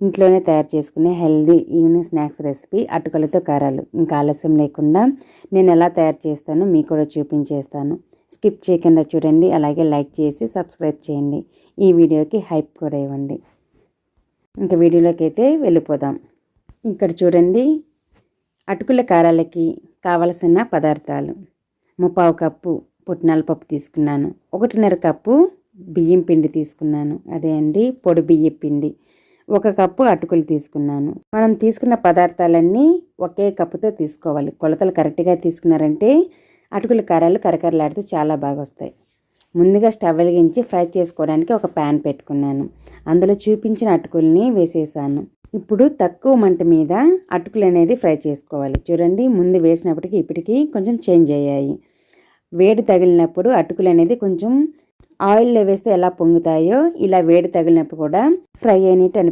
ఇంట్లోనే తయారు చేసుకునే హెల్దీ ఈవినింగ్ స్నాక్స్ రెసిపీ అటుకులతో కారాలు. ఇంకా ఆలస్యం లేకుండా నేను ఎలా తయారు చేస్తానో మీకు కూడా చూపించేస్తాను. స్కిప్ చేయకుండా చూడండి. అలాగే లైక్ చేసి సబ్స్క్రైబ్ చేయండి. ఈ వీడియోకి హైప్ కూడా ఇవ్వండి. ఇంకా వీడియోలోకి అయితే వెళ్ళిపోదాం. ఇక్కడ చూడండి. అటుకుల కారాలకి కావలసిన పదార్థాలు. ముప్పావు కప్పు పుట్నాల పప్పు తీసుకున్నాను. ఒకటిన్నర కప్పు బియ్యం పిండి తీసుకున్నాను. అదే అండి పొడి బియ్యం పిండి. ఒక కప్పు అటుకులు తీసుకున్నాను. మనం తీసుకున్న పదార్థాలన్నీ ఒకే కప్పుతో తీసుకోవాలి. కొలతలు కరెక్ట్గా తీసుకున్నారంటే అటుకుల కారాలు కరకరలాడితే చాలా బాగా వస్తాయి ముందుగా స్టవ్ వెలిగించి ఫ్రై చేసుకోవడానికి ఒక ప్యాన్ పెట్టుకున్నాను. అందులో చూపించిన అటుకుల్ని వేసేసాను. ఇప్పుడు తక్కువ మంట మీద అటుకులు అనేది ఫ్రై చేసుకోవాలి. చూడండి ముందు వేసినప్పటికీ ఇప్పటికీ కొంచెం చేంజ్ అయ్యాయి. వేడి తగిలినప్పుడు అటుకులు అనేది కొంచెం ఆయిల్లో వేస్తే ఎలా పొంగుతాయో ఇలా వేడి తగిలినప్పుడు కూడా ఫ్రై అయినట్టు అని